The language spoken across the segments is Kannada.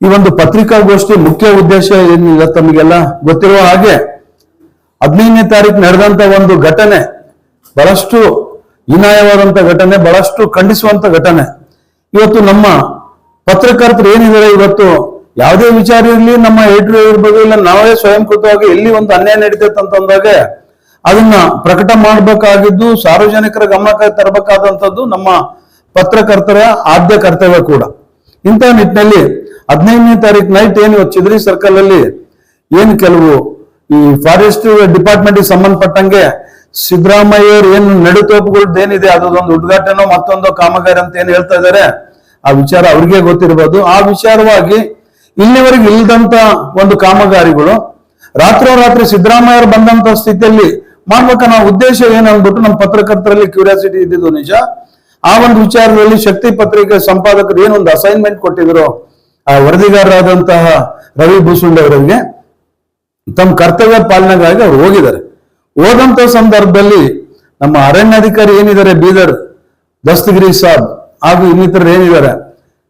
ಈ ಒಂದು ಪತ್ರಿಕಾಗೋಷ್ಠಿ ಮುಖ್ಯ ಉದ್ದೇಶ ಏನಿಲ್ಲ ತಮಗೆಲ್ಲ ಗೊತ್ತಿರುವ ಹಾಗೆ ಹದಿನೈದನೇ ತಾರೀಕು ನಡೆದಂತ ಒಂದು ಘಟನೆ, ಬಹಳಷ್ಟು ಹೀನಾಯವಾದಂತ ಘಟನೆ, ಬಹಳಷ್ಟು ಖಂಡಿಸುವಂತ ಘಟನೆ. ಇವತ್ತು ನಮ್ಮ ಪತ್ರಕರ್ತರು ಏನಿದ್ದಾರೆ ಇವತ್ತು? ಯಾವುದೇ ವಿಚಾರ ಇರಲಿ, ನಮ್ಮ ಎಡಿಟರ್ ಇರ್ಬೋದು, ಇಲ್ಲ ನಾವೇ ಸ್ವಯಂಕೃತವಾಗಿ ಎಲ್ಲಿ ಒಂದು ಅನ್ಯಾಯ ನಡೀತೈತೆ ಅಂತಂದಾಗ ಅದನ್ನ ಪ್ರಕಟ ಮಾಡಬೇಕಾಗಿದ್ದು, ಸಾರ್ವಜನಿಕರ ಗಮನಕ್ಕೆ ತರಬೇಕಾದಂಥದ್ದು ನಮ್ಮ ಪತ್ರಕರ್ತರ ಆದ್ಯ ಕರ್ತವ್ಯ ಕೂಡ. ಇಂಥ ನಿಟ್ಟಿನಲ್ಲಿ ಹದಿನೈದನೇ ತಾರೀಕು ನೈಟ್ ಏನು ಚಿದ್ರಿ ಸರ್ಕಲ್ ಅಲ್ಲಿ ಏನು ಕೆಲವು ಈ ಫಾರೆಸ್ಟ್ ಡಿಪಾರ್ಟ್ಮೆಂಟ್ ಸಂಬಂಧಪಟ್ಟಂಗೆ ಸಿದ್ದರಾಮಯ್ಯವ್ರು ಏನು ನಡುತೋಪುಗಳದ್ದು ಏನಿದೆ ಅದೊಂದು ಉದ್ಘಾಟನೆ ಮತ್ತೊಂದು ಕಾಮಗಾರಿ ಅಂತ ಏನು ಹೇಳ್ತಾ ಇದ್ದಾರೆ, ಆ ವಿಚಾರ ಅವ್ರಿಗೆ ಗೊತ್ತಿರಬಹುದು ಆ ವಿಚಾರವಾಗಿ ಇಲ್ಲಿವರೆಗೆ ಇಲ್ದಂತ ಒಂದು ಕಾಮಗಾರಿಗಳು, ರಾತ್ರೋರಾತ್ರಿ ಸಿದ್ದರಾಮಯ್ಯರು ಬಂದಂತ ಸ್ಥಿತಿಯಲ್ಲಿ ಮಾಡ್ಬೇಕ ನಾವು ಉದ್ದೇಶ ಏನು ಅಂದ್ಬಿಟ್ಟು ನಮ್ಮ ಪತ್ರಕರ್ತರಲ್ಲಿ ಕ್ಯೂರಿಯಾಸಿಟಿ ಇದ್ದಿದ್ದು ನಿಜ. ಆ ಒಂದು ವಿಚಾರದಲ್ಲಿ ಶಕ್ತಿ ಪತ್ರಿಕೆ ಸಂಪಾದಕರು ಏನೊಂದು ಅಸೈನ್ಮೆಂಟ್ ಕೊಟ್ಟಿದ್ರು ಆ ವರದಿಗಾರರಾದಂತಹ ರವಿ ಭೂಸುಂಡ್ ಅವರಿಗೆ ತಮ್ಮ ಕರ್ತವ್ಯ ಪಾಲನೆಗಾಗಿ ಅವ್ರು ಹೋಗಿದ್ದಾರೆ. ಹೋದಂತ ಸಂದರ್ಭದಲ್ಲಿ ನಮ್ಮ ಅರಣ್ಯಾಧಿಕಾರಿ ಏನಿದ್ದಾರೆ, ಬೀದರ್, ದಸ್ತಗಿರಿ ಸಾಬ್ ಹಾಗೂ ಇನ್ನಿತರ ಏನಿದ್ದಾರೆ,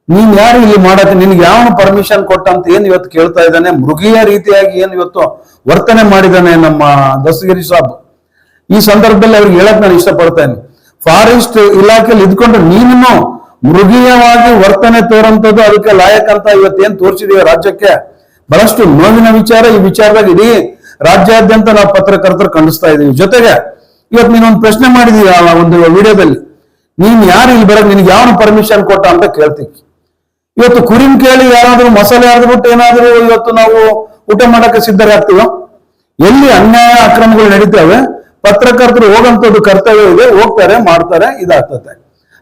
ನೀನ್ ಯಾರು ಇಲ್ಲಿ ಮಾಡಕ್ಕೆ, ನಿನ್ಗೆ ಯಾವ ಪರ್ಮಿಷನ್ ಕೊಟ್ಟ ಅಂತ ಏನ್ ಇವತ್ತು ಕೇಳ್ತಾ ಇದ್ದಾನೆ, ಮೃಗೀಯ ರೀತಿಯಾಗಿ ಏನ್ ಇವತ್ತು ವರ್ತನೆ ಮಾಡಿದ್ದಾನೆ ನಮ್ಮ ದಸ್ತಗಿರಿ ಸಾಬ್. ಈ ಸಂದರ್ಭದಲ್ಲಿ ಅವ್ರಿಗೆ ಹೇಳಕ್ ನಾನು ಇಷ್ಟಪಡ್ತೇನೆ. ಫಾರೆಸ್ಟ್ ಇಲಾಖೆಯಲ್ಲಿ ಇದ್ಕೊಂಡ್ರೆ ನೀನು ಮೃಗೀಯವಾಗಿ ವರ್ತನೆ ತೋರಂತದ್ದು ಅದಕ್ಕೆ ಲಾಯಕ್ ಅಂತ ಇವತ್ತೇನ್ ತೋರಿಸಿದೀವಿ ರಾಜ್ಯಕ್ಕೆ? ಬಹಳಷ್ಟು ನೋವಿನ ವಿಚಾರ ಈ ವಿಚಾರದಾಗ ಇಡೀ ರಾಜ್ಯಾದ್ಯಂತ ನಾವು ಪತ್ರಕರ್ತರು ಖಂಡಿಸ್ತಾ ಇದೀವಿ. ಜೊತೆಗೆ ಇವತ್ತು ನೀನೊಂದು ಪ್ರಶ್ನೆ ಮಾಡಿದೀವಿ ಆ ಒಂದು ವಿಡಿಯೋದಲ್ಲಿ? ನೀನ್ ಯಾರು ಇಲ್ಲಿ ಬರಕ್ ನಿನ್ಗೆ ಯಾವ ಪರ್ಮಿಷನ್ ಕೊಟ್ಟ ಅಂತ ಕೇಳ್ತೀವಿ ಇವತ್ತು ಕುರಿನ್ ಕೇಳಿ ಯಾರಾದ್ರೂ ಮಸಾಲೆ ಆದ್ಬಿಟ್ಟು ಏನಾದ್ರೂ ಇವತ್ತು ನಾವು ಊಟ ಮಾಡಕ್ಕೆ ಸಿದ್ಧರಾಗ್ತೀವ ಎಲ್ಲಿ ಅನ್ಯಾಯ ಅಕ್ರಮಗಳು ನಡೀತಾವೆ? ಪತ್ರಕರ್ತರು ಹೋಗಂತದ್ದು ಕರ್ತವ್ಯ ಇದೆ, ಹೋಗ್ತಾರೆ, ಮಾಡ್ತಾರೆ ಇದಾಗ್ತದೆ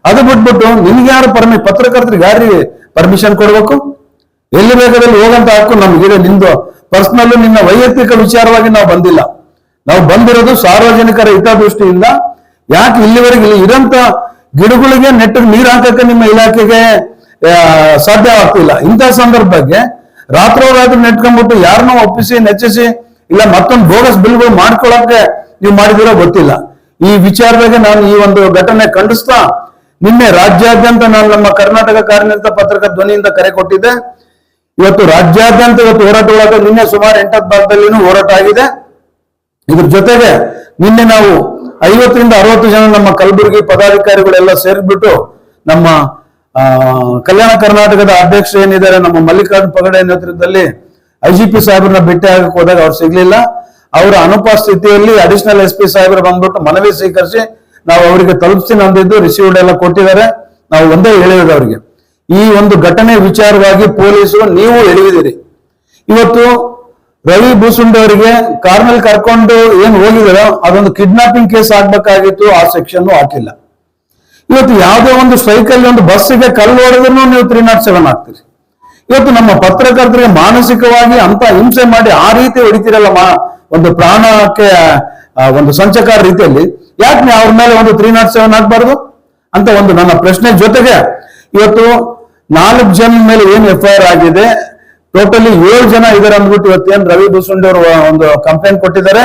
ಅದು ಬಿಟ್ಬಿಟ್ಟು ನಿನ್ಗೆ ಯಾರು ಪರ್ಮಿ ಪತ್ರಕರ್ತರಿಗೆ ಯಾರಿಗೆ ಪರ್ಮಿಷನ್ ಕೊಡ್ಬೇಕು? ಎಲ್ಲಿ ಬೇಕಾದಲ್ಲಿ ಹೋಗಂತ ಹಾಕು ನಮ್ಗಿದೆ. ನಿಂದು ಪರ್ಸನಲ್ ನಿನ್ನ ವೈಯಕ್ತಿಕ ವಿಚಾರವಾಗಿ ನಾವು ಬಂದಿಲ್ಲ. ನಾವು ಬಂದಿರೋದು ಸಾರ್ವಜನಿಕರ ಹಿತದೃಷ್ಟಿಯಿಂದ. ಯಾಕೆ ಇಲ್ಲಿವರೆಗೆ ಇಲ್ಲಿ ಇರಂತ ಗಿಡಗಳಿಗೆ ನೆಟ್ಟಿಗೆ ನೀರು ಹಾಕಕ್ಕೆ ನಿಮ್ಮ ಇಲಾಖೆಗೆ ಸಾಧ್ಯ ಸಾಧ್ಯವಾಗ್ತಿಲ್ಲ ಇಂಥ ಸಂದರ್ಭಕ್ಕೆ ರಾತ್ರೋರಾತ್ರಿ ನೆಟ್ಕೊಂಡ್ಬಿಟ್ಟು ಯಾರನ್ನೋ ಒಪ್ಪಿಸಿ, ನೆಚ್ಚಿಸಿ, ಇಲ್ಲ ಮತ್ತೊಂದು ಬೋಗಸ್ ಬಿಲ್ಗಳು ಮಾಡ್ಕೊಳಕ್ಕೆ ನೀವು ಮಾಡಿದಿರೋ ಗೊತ್ತಿಲ್ಲ. ಈ ವಿಚಾರದಾಗೆ ನಾನು ಈ ಒಂದು ಘಟನೆ ಖಂಡಿಸ್ತಾ ನಿನ್ನೆ ರಾಜ್ಯಾದ್ಯಂತ ನಾನು ನಮ್ಮ ಕರ್ನಾಟಕ ಕಾರ್ಯನಿರತ ಪತ್ರಕ ಧ್ವನಿಯಿಂದ ಕರೆ ಕೊಟ್ಟಿದ್ದೆ. ಇವತ್ತು ರಾಜ್ಯಾದ್ಯಂತ ಇವತ್ತು ಹೋರಾಟ ಒಳಗೆ ನಿನ್ನೆ ಸುಮಾರು ಎಂಟತ್ತು ಭಾಗದಲ್ಲಿನೂ ಹೋರಾಟ ಆಗಿದೆ. ಇದ್ರ ಜೊತೆಗೆ ನಿನ್ನೆ ನಾವು ಐವತ್ತರಿಂದ ಅರವತ್ತು ಜನ ನಮ್ಮ ಕಲಬುರಗಿ ಪದಾಧಿಕಾರಿಗಳೆಲ್ಲ ಸೇರಿಬಿಟ್ಟು ನಮ್ಮ ಕಲ್ಯಾಣ ಕರ್ನಾಟಕದ ಅಧ್ಯಕ್ಷ ಏನಿದ್ದಾರೆ, ನಮ್ಮ ಮಲ್ಲಿಕಾರ್ಜುನ್ ಪಗಡೆ ನೇತೃತ್ವದಲ್ಲಿ ಐ ಜಿ ಪಿ ಸಾಹೇಬ್ರನ್ನ ಭೇಟಿ ಆಗಕ್ಕೆ ಹೋದಾಗ ಅವ್ರು ಸಿಗ್ಲಿಲ್ಲ. ಅವರ ಅನುಪಸ್ಥಿತಿಯಲ್ಲಿ ಅಡಿಷನಲ್ ಎಸ್ ಪಿ ಸಾಹೇಬ್ರು ಬಂದ್ಬಿಟ್ಟು ಮನವಿ ಸ್ವೀಕರಿಸಿ ನಾವು ಅವರಿಗೆ ತಲುಪಿಸ್ತೀನಿ ಅಂದಿದ್ದು ರಿಸೀವ್ಡ್ ಎಲ್ಲ ಕೊಟ್ಟಿದ್ದಾರೆ. ನಾವು ಒಂದೇ ಹೇಳಿರೋದು ಅವರಿಗೆ. ಈ ಒಂದು ಘಟನೆ ವಿಚಾರವಾಗಿ ಪೊಲೀಸರು ನೀವು ಎಳೆದಿದ್ದೀರಿ. ಇವತ್ತು ರವಿ ಭೂಸುಂಡೆ ಅವರಿಗೆ ಕಾರ್ನಲ್ಲಿ ಕರ್ಕೊಂಡು ಏನ್ ಹೋಗಿದಾರೋ ಅದೊಂದು ಕಿಡ್ನಾಪಿಂಗ್ ಕೇಸ್ ಆಗ್ಬೇಕಾಗಿತ್ತು, ಆ ಸೆಕ್ಷನ್ ಹಾಕಿಲ್ಲ. ಇವತ್ತು ಯಾವುದೇ ಒಂದು ಸೈಕಲ್ ಒಂದು ಬಸ್ಸಿಗೆ ಕಲ್ಲು ಹೊಡೆದ್ರು ನೀವು ತ್ರೀ ನಾಟ್ ಸೆವೆನ್ ಹಾಕ್ತೀರಿ ಇವತ್ತು ನಮ್ಮ ಪತ್ರಕರ್ತರಿಗೆ ಮಾನಸಿಕವಾಗಿ ಅಂತ ಹಿಂಸೆ ಮಾಡಿ ಆ ರೀತಿ ಹೊಡಿತೀರಲ್ಲ ಒಂದು ಪ್ರಾಣಕ್ಕೆ ಒಂದು ಸಂಚಕಾರ ರೀತಿಯಲ್ಲಿ ಯಾಕೆ ಅವ್ರ ಮೇಲೆ ಒಂದು ತ್ರೀ ನಾಟ್ ಸೆವೆನ್ ಹಾಕ್ಬಾರ್ದು ಅಂತ ಒಂದು ನನ್ನ ಪ್ರಶ್ನೆ ಜೊತೆಗೆ ಇವತ್ತು ನಾಲ್ಕು ಜನ ಮೇಲೆ ಏನು ಎಫ್ ಐ ಆರ್ ಆಗಿದೆ? ಟೋಟಲಿ ಏಳು ಜನ ಇದಾರೆ ಅಂದ್ಬಿಟ್ಟು ಇವತ್ತು ಇವತ್ತೇನ್ ರವಿ ಅವರು ಒಂದು ಕಂಪ್ಲೇಂಟ್ ಕೊಟ್ಟಿದ್ದಾರೆ.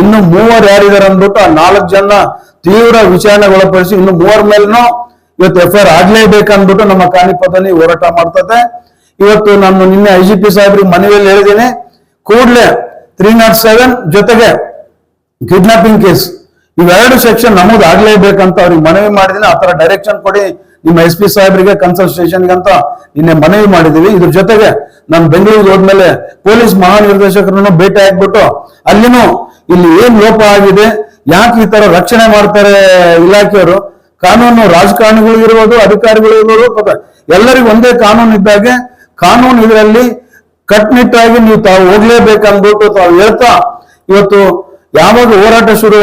ಇನ್ನು ಮೂವರು ಯಾರಿದ್ದಾರೆ ಅಂದ್ಬಿಟ್ಟು ಆ ನಾಲ್ಕು ಜನ ತೀವ್ರ ವಿಚಾರಣೆಗೆ ಒಳಪಡಿಸಿ ಇನ್ನು ಮೂವರ ಮೇಲೂ ಇವತ್ತು ಎಫ್ ಐ ಆರ್ ಆಗ್ಲೇಬೇಕು ಅಂದ್ಬಿಟ್ಟು ನಮ್ಮ ಕಾಣಿಪದಲ್ಲಿ ಹೋರಾಟ ಮಾಡ್ತದೆ. ಇವತ್ತು ನಾನು ನಿನ್ನೆ ಐ ಜಿ ಪಿ ಸಾಹೇಬ್ರಿಗೆ ಮನವಿಯಲ್ಲಿ ಹೇಳಿದ್ದೀನಿ. ಕೂಡಲೇ ತ್ರೀ ನಾಟ್ ಸೆವೆನ್ ಜೊತೆಗೆ ಕಿಡ್ನಾಪಿಂಗ್ ಕೇಸ್ ಇವೆರಡು ಸೆಕ್ಷನ್ ನಮ್ಮದು ಆಗ್ಲೇಬೇಕಂತ ಅವ್ರಿಗೆ ಮನವಿ ಮಾಡಿದೀನಿ. ಆ ತರ ಡೈರೆಕ್ಷನ್ ಕೊಡಿ. ನಿಮ್ಮ ಎಸ್ ಪಿ ಸಾಹೇಬ್ರಿಗೆ ಕನ್ಸಲ್ಟೇಷನ್ಗೆ ಅಂತ ನಿನ್ನೆ ಮನವಿ ಮಾಡಿದೀವಿ. ಇದ್ರ ಜೊತೆಗೆ ನಾನು ಬೆಂಗಳೂರಿಗೆ ಹೋದ್ಮೇಲೆ ಪೊಲೀಸ್ ಮಹಾನಿರ್ದೇಶಕರನ್ನು ಭೇಟಿ ಆಗ್ಬಿಟ್ಟು ಅಲ್ಲಿನೂ ಇಲ್ಲಿ ಏನ್ ಲೋಪ ಆಗಿದೆ, ಯಾಕೆ ಈ ತರ ರಕ್ಷಣೆ ಮಾಡ್ತಾರೆ ಇಲಾಖೆಯವರು? ಕಾನೂನು ರಾಜಕಾರಣಿಗಳು ಇರ್ಬೋದು, ಅಧಿಕಾರಿಗಳು ಇರ್ಬೋದು ಎಲ್ಲರಿಗೂ ಒಂದೇ ಕಾನೂನು ಇದ್ದಾಗೆ ಕಾನೂನು ಇದರಲ್ಲಿ ಕಟ್ನಿಟ್ಟಾಗಿ ನೀವು ತಾವು ಹೋಗ್ಲೇಬೇಕಂದ್ಬಿಟ್ಟು ತಾವು ಹೇಳ್ತಾ ಇವತ್ತು ಯಾವಾಗ ಹೋರಾಟ ಶುರು